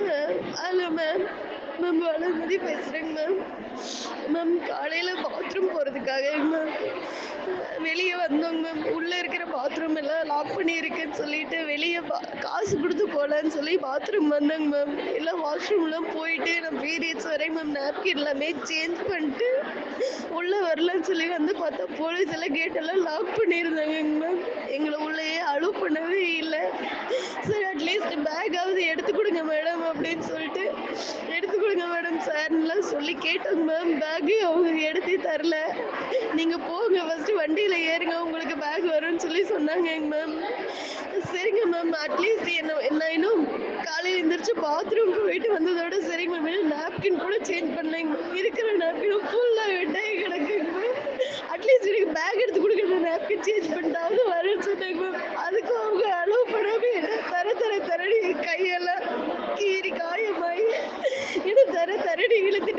Hello ma'am ma'am Valarmathi பேசுகிறேங்க ma'am ma'am காலையில் bathroom போகிறதுக்காக மேம் வெளியே வந்தோங்க மேம் உள்ளே இருக்கிற பாத்ரூம் எல்லாம் லாக் பண்ணியிருக்குன்னு சொல்லிட்டு வெளியே பா காசு கொடுத்து போகலான்னு சொல்லி பாத்ரூம் வந்தேங்க மேம் எல்லாம் வாஷ்ரூம்லாம் போயிட்டு நான் பீரியட்ஸ் வரையும் மேம் நாப்கின் எல்லாமே சேஞ்ச் பண்ணிட்டு உள்ளே வரலன்னு சொல்லி வந்து பார்த்தா போலீஸ் எல்லாம் கேட்டெல்லாம் லாக் பண்ணியிருந்தாங்க மேம் எங்களை உள்ளேயே அலோவ் பண்ணவே பேக்காவது எடுத்து கொடுங்க மேடம் அப்படின்னு சொல்லிட்டு எடுத்து கொடுங்க மேடம் சார்லாம் சொல்லி கேட்டோங்க மேம் பேக்கு அவங்க எடுத்து தரல. நீங்கள் போங்க ஃபஸ்ட்டு வண்டியில் ஏறுங்க உங்களுக்கு பேக் வரும்னு சொல்லி சொன்னாங்க மேம் சரிங்க மேம் அட்லீஸ்ட் என்ன என்ன இன்னும் காலையில் எழுந்திரிச்சு பாத்ரூம் போயிட்டு வந்ததோட சரிங்க மேம் நாப்கின் கூட சேஞ்ச் பண்ணலைங்க. மேம் இருக்கிற நாப்கினும் ஃபுல்லாக விட்டாய் கிடக்குங்க மேம் அட்லீஸ்ட் எனக்கு பேக் எடுத்து கொடுக்கணும் நாப்கின் சேஞ்ச் பண்ணிட்டாவது வரேன்னு சொன்னாங்க மேம் அதுக்கும் அவங்க அலோவ் பண்ணாமே என்ன தர தர தரடி என் கையெல்லாம் கீறி காயமாயி என்ன தர தரடி இழுத்து